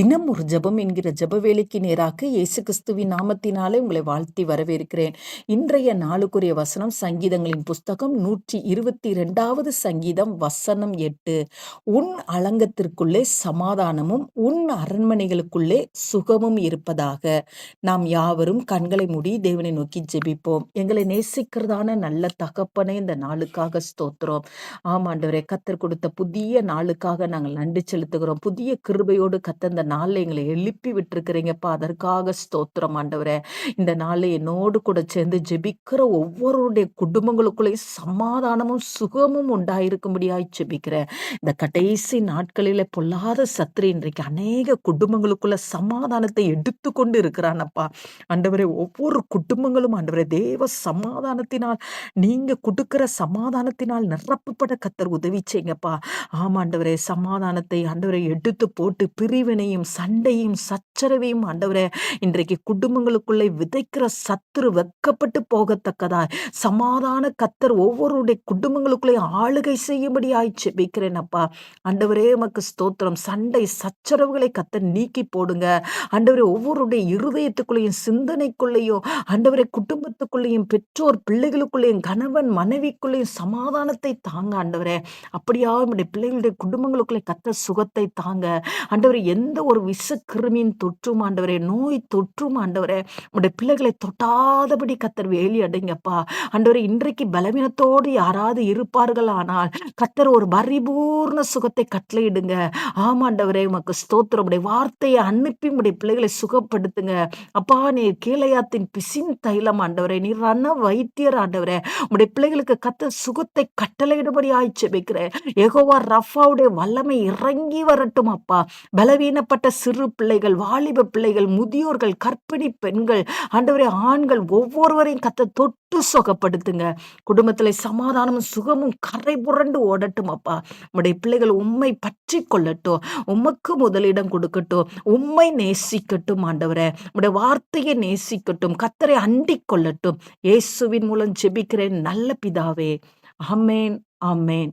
தினம் ஒரு ஜெபம் என்கிற ஜப வேலைக்கு நேராக இயேசு கிறிஸ்துவின் நாமத்தினாலே உங்களை வாழ்த்தி வரவேற்கிறேன். இன்றைய நாளுக்குரிய வசனம் சங்கீதங்களின் புஸ்தகம் நூற்றி இருபத்தி இரண்டாவது சங்கீதம் வசனம் எட்டு. உன் அலங்கத்திற்குள்ளே சமாதானமும் உன் அரண்மனைகளுக்குள்ளே சுகமும் இருப்பதாக. நாம் யாவரும் கண்களை மூடி தேவனை நோக்கி ஜெபிப்போம். எங்களை நேசிக்கிறதான நல்ல தகப்பனை இந்த நாளுக்காக ஸ்தோத்திரம். ஆமாண்டவரே கத்தர் கொடுத்த புதிய நாளுக்காக நாங்கள் நன்றி செலுத்துகிறோம். புதிய கிருபையோடு கத்த நாளில் எங்களை எழுப்பி விட்டுருக்கிறீங்கப்பா. அதற்காக ஸ்தோத்திரம் ஆண்டவரே. இந்த நாளில் என்னோடு கூட சேர்ந்து ஜெபிக்கிற ஒவ்வொருடைய குடும்பங்களுக்குள்ளேயும் சமாதானமும் சுகமும் உண்டாயிருக்கும்படியாய் ஜெபிக்கிறேன். இந்த கடைசி நாட்களில் பொல்லாத சத்ரி இன்றைக்கு அநேக குடும்பங்களுக்குள்ள சமாதானத்தை எடுத்து கொண்டு இருக்கிறானப்பா ஆண்டவரே ஒவ்வொரு குடும்பங்களும் ஆண்டவரே தேவ சமாதானத்தினால் நீங்க கொடுக்கிற சமாதானத்தினால் நிரப்பப்பட கத்தர் உதவி செய்யுங்கப்பா. ஆமாண்டவரே சமாதானத்தை ஆண்டவரை எடுத்து போட்டு பிரிவினை பிரச்சனையும் சண்டையும் சச்சரவையும் ஆண்டவரே இன்றைக்கு குடும்பங்களுக்குள்ளே விதைக்கிற சத்துரு வெக்கப்பட்டு போகத்தக்கதா சமாதான கத்தர் ஒவ்வொருடைய குடும்பங்களுக்குள்ளே ஆளுகை செய்யும்படியாய் செபிக்கிறேன் அப்பா. ஆண்டவரே உமக்கு ஸ்தோத்திரம். சண்டை சச்சரவுகளை கத்தர் நீக்கி போடுங்க. ஆண்டவரே ஒவ்வொருடைய இருதயத்துக்குள்ளேயும் சிந்தனைக்குள்ளேயும் ஆண்டவரே குடும்பத்துக்குள்ளேயும் பெற்றோர் பிள்ளைகளுக்குள்ளேயும் கணவன் மனைவிக்குள்ளேயும் சமாதானத்தை தாங்க ஆண்டவரே. அப்படியா நம்முடைய பிள்ளைகளுடைய குடும்பங்களுக்குள்ளே கத்த சுகத்தை தாங்க. ஆண்டவரே எந்த ஒரு விஷ கிருமியின் தொற்றும் ஆண்டவரே நோய் தொற்றும் ஆண்டவரே உடைய பிள்ளைகளை தொட்டாதபடி கத்தர் வேலி அடைங்கப்பா. ஆண்டவரே இன்றைக்கு பலவீனத்தோடு யாராவது இருப்பார்கள் ஆனால் கத்தர் ஒரு பரிபூர்ண சுகத்தை கட்டளையிடுங்க. ஆமாண்டவரே உமக்கு ஸ்தோத்திரம். உடைய வார்த்தையை அனுப்பி உடைய பிள்ளைகளை சுகப்படுத்துங்க. அப்பா நீ கீழையாத்தின் பிசின் தைலம் ஆண்டவரே நீ ரன வைத்தியர் ஆண்டவரே. உடைய பிள்ளைகளுக்கு கத்த சுகத்தை கட்டளையிடும்படி ஆய்ச்சி வைக்கிறேன் எகோவா ரஃபாவுடைய வல்லமை இறங்கி வரட்டும் அப்பா. பலவீன பலவீனப்பட்ட சிறு பிள்ளைகள் வாலிப பிள்ளைகள் முதியோர்கள் கற்பிணி பெண்கள் ஆண்டவரே ஆண்கள் ஒவ்வொருவரையும் கத்த தொட்டு சுகப்படுத்துங்க. குடும்பத்தில் சமாதானமும் சுகமும் கரை புரண்டு ஓடட்டும் அப்பா. உடைய பிள்ளைகள் உண்மை பற்றி கொள்ளட்டும். உமக்கு முதலிடம் கொடுக்கட்டும். உண்மை நேசிக்கட்டும் ஆண்டவரே. உடைய வார்த்தையை நேசிக்கட்டும். கத்தரை அண்டிக் கொள்ளட்டும். இயேசுவின் மூலம் ஜெபிக்கிறேன் நல்ல பிதாவே. அமேன் அமேன்